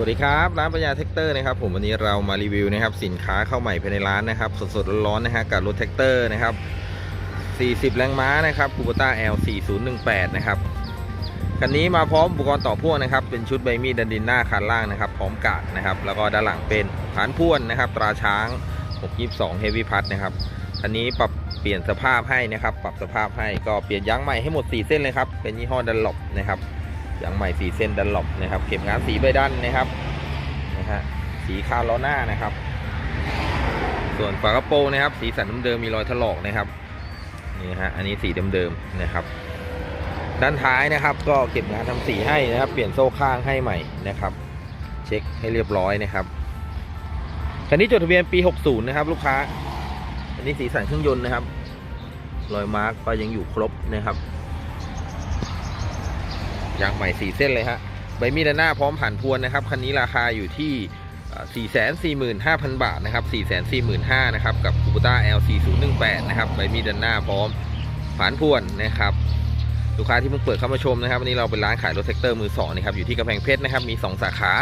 วัสดีครับร้านปัญญาแท็กเตอร์นะครับผมวันนี้เรามารีวิวนะครับสินค้าเข้าใหม่ภายในร้านนะครับสดๆร้อนๆนะฮะกับรถแท็กเตอร์นะครับ 40 แรงม้านะครับคูโบต้า L 4018 นะครับคันนี้มาพร้อมอุปกรณ์ต่อพ่วงนะครับ เป็นชุดใบมีดดันดินหน้าคันล่างนะครับ พร้อมกาดนะครับ แล้วก็ด้านหลังเป็นฐานพ่วนนะครับ ตราช้าง 622 Heavy p ั t นะครับคันนี้ปรับเปลี่ยนสภาพให้นะครับ ปรับสภาพให้ก็เปลี่ยนยางใหม่ให้หมด 4 เส้นเลยครับเป็นยี่ห้อดันหลบนะครับ ยางใหม่สีเส้นดันหลบนะครับ เก็บงานสีใบดันนะครับนะฮะสีคาร์ล้อหน้านะครับ ส่วนฝากระโปรงนะครับ สีสันเดิมมีรอยถลอกนะครับนี่ฮะอันนี้สีเดิมๆนะครับ ด้านท้ายนะครับ ก็เก็บงานทำสีให้นะครับ เปลี่ยนโซ่ข้างให้ใหม่นะครับ เช็คให้เรียบร้อยนะครับคันนี้จดทะเบียนปี 60 นะครับ ลูกค้า อันนี้สีสันเครื่องยนต์นะครับ รอยมาร์กก็ยังอยู่ครบนะครับ ยางใหม่สี่เส้นเลยฮะใบมีดหน้าพร้อมผ่านพวนนะครับคันนี้ราคาอยู่ที่445,000 บาทนะครับ445,000นะครับกับ c u b o t a L 4018 นะครับใบมีดด้านหน้าพร้อมผ่านพวนนะครับลูกค้าที่เพิ่งเปิดเข้ามาชมนะครับวันนี้เราเป็นร้านขายรถแท็กเตอร์มือสองนะครับอยู่ที่กำแพงเพชรนะครับมี 2 สาขา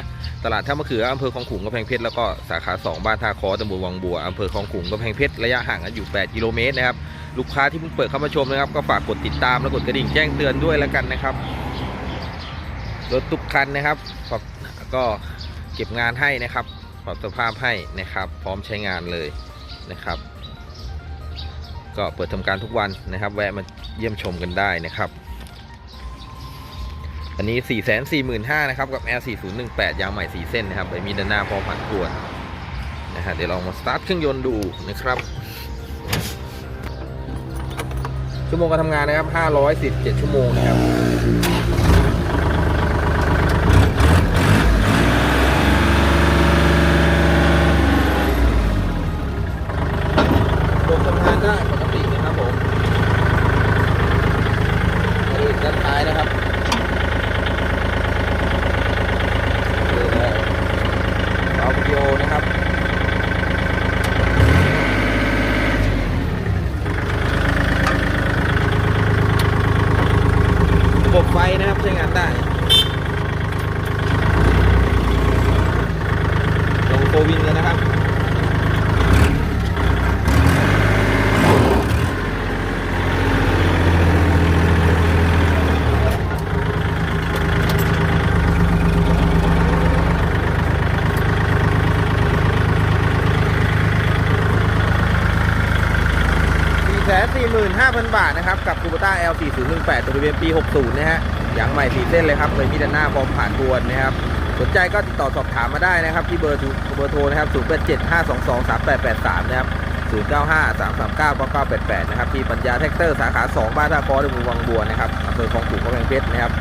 ตลาดท่ามะเขืออำเภอคลองขุงกำแพงเพชรแล้วก็สาขา 2 บ้านท่าคอตำบลวังบัวอำเภอคลองขุงกำแพงเพชรระยะห่างกันอยู่ 8 กิโลเมตรนะครับลูกค้าที่เพิ่งเปิดเข้ามาชมนะครับก็ฝากกดติดตามและกดกระดิ่งแจ้งเตือนด้วยแล้วกันนะครับ รถทุกคันนะครับปรับก็เก็บงานให้นะครับปรับสภาพให้นะครับ พร้อมใช้งานเลยนะครับ ก็เปิดทำการทุกวันนะครับ แวะมาเยี่ยมชมกันได้นะครับ อันนี้ 4 4 5 0 0 0นะครับกับ L 4018 ยางใหม่ 4 เส้นนะครับใบมีด้านหน้าพร้อมพันขวดนะฮะเดี๋ยวลองมาสตาร์ทเครื่องยนต์ดูนะครับชั่วโมงการทำงานนะครับ517ชั่วโมงนะครับ ลงทำงานได้ปกตินะครับผมมาดูด้านท้ายนะครับดูนะเอาวิดีโอนะครับระบบไฟนะครับใช้งานได้ลงโฟวินเลยนะครับ 445,000 บาทนะครับ กับ c u b o t a L 4018 ตัวทะเบียนปี 60 นะฮะยางใหม่สีเส้นเลยครับเลยมีด้านหน้าพร้อมผ่านทวนนะครับ สนใจก็ติดต่อสอบถามมาได้นะครับ ที่เบอร์เบอร์โทรนะครับ0875223883 นะครับ 0953399988 นะครับ ที่ปัญญาแท็กเตอร์สาขา 2 บ้านท่าคอในหมู่วังบัวนะครับอำเภอคลองขุ่นกำแพงเพชรนะครับ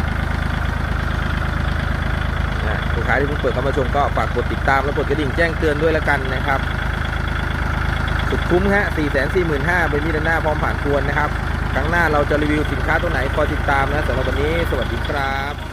นะลูกค้าที่เพิ่งเปิดเข้ามาชมก็ฝากกดติดตามและกดกระดิ่งแจ้งเตือนด้วยล้วกันนะครับ สุดคุ้มฮะ 4 4 5 0 0 0เป็นมีด้านหน้าพร้อมผ่านควรนะครับ ครั้งหน้าเราจะรีวิวสินค้าตัวไหนคอยติดตามนะสำหรับวันนี้ สวัสดีครับ